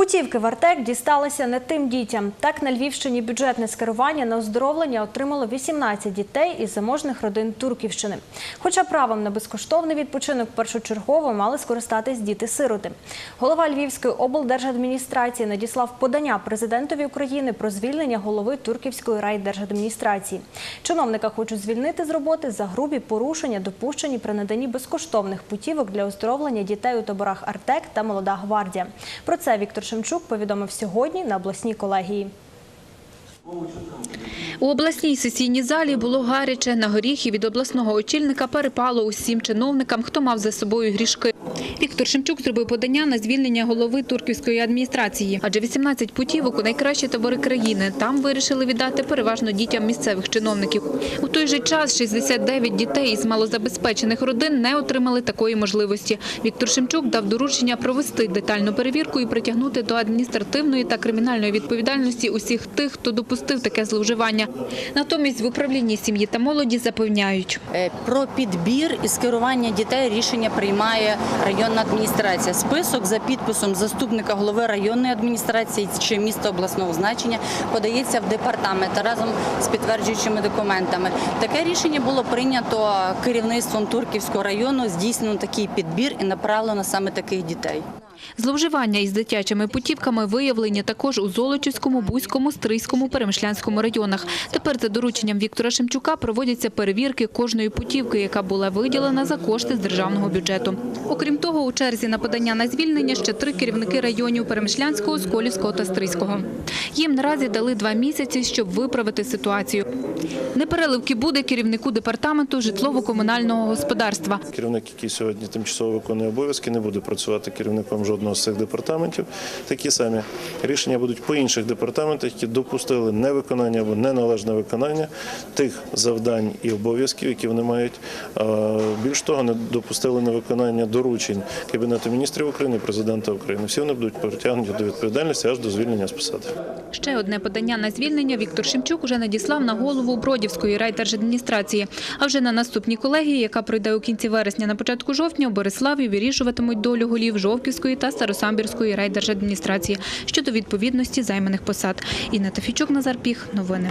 Путівки в Артек дісталися не тим дітям. Так на Львівщині бюджетне скерування на оздоровлення отримало 18 дітей із заможних родин Турківщини. Хоча правом на безкоштовний відпочинок першочергово мали скористатись діти-сироти. Голова Львівської облдержадміністрації надіслав подання президентові України про звільнення голови Турківської райдержадміністрації. Чиновника хочуть звільнити з роботи за грубі порушення, допущені при наданні безкоштовних путівок для оздоровлення дітей у таборах Артек та Молода гвардія. Про це Віктор Шемчук повідомив сьогодні на обласній колегії. У обласній сесійній залі було гаряче. На горіхи від обласного очільника перепало усім чиновникам, хто мав за собою грішки. Віктор Шемчук зробив подання на звільнення голови турківської адміністрації, адже 18 путівок у найкращі табори країни. Там вирішили віддати переважно дітям місцевих чиновників. У той же час 69 дітей із малозабезпечених родин не отримали такої можливості. Віктор Шемчук дав доручення провести детальну перевірку і притягнути до адміністративної та кримінальної відповідальності усіх тих, хто допустив таке зловживання. Натомість в управлінні сім'ї та молоді запевняють. Е, Про підбір і скерування дітей рішення приймає районна адміністрація. Список за підписом заступника голови районної адміністрації чи міста обласного значення подається в департамент разом з підтверджуючими документами. Таке рішення було прийнято керівництвом Турківського району. Здійснено такий підбір і направлено саме таких дітей. Зловживання із дитячими путівками виявлені також у Золочівському, Бузькому, Стрийському, Перемишлянському районах. Тепер за дорученням Віктора Шемчука проводяться перевірки кожної путівки, яка була виділена за кошти з державного бюджету. Окрім того, у черзі на подання на звільнення ще три керівники районів Перемишлянського, Сколівського та Стрийського. Їм наразі дали два місяці, щоб виправити ситуацію. Непереливки буде керівнику департаменту житлово-комунального господарства. Керівник, який сьогодні тимчасово виконує обов'язки, не буде працювати керівником жодного з цих департаментів. Такі самі рішення будуть по інших департаментах, які допустили невиконання або неналежне виконання тих завдань і обов'язків, які вони мають. Більш того, не допустили невиконання доручень Кабінету міністрів України, президента України. Всі вони будуть притягнуті до відповідальності аж до звільнення з посади. Ще одне подання на звільнення Віктор Шемчук уже надіслав на голову Бродівської райдержадміністрації. А вже на наступній колегії, яка пройде у кінці вересня на початку жовтня, у Бориславі вирішуватимуть долю голів Жовківської та Старосамбірської райдержадміністрації щодо відповідності займаних посад. Інна Тафічук, Назар Піх. Новини.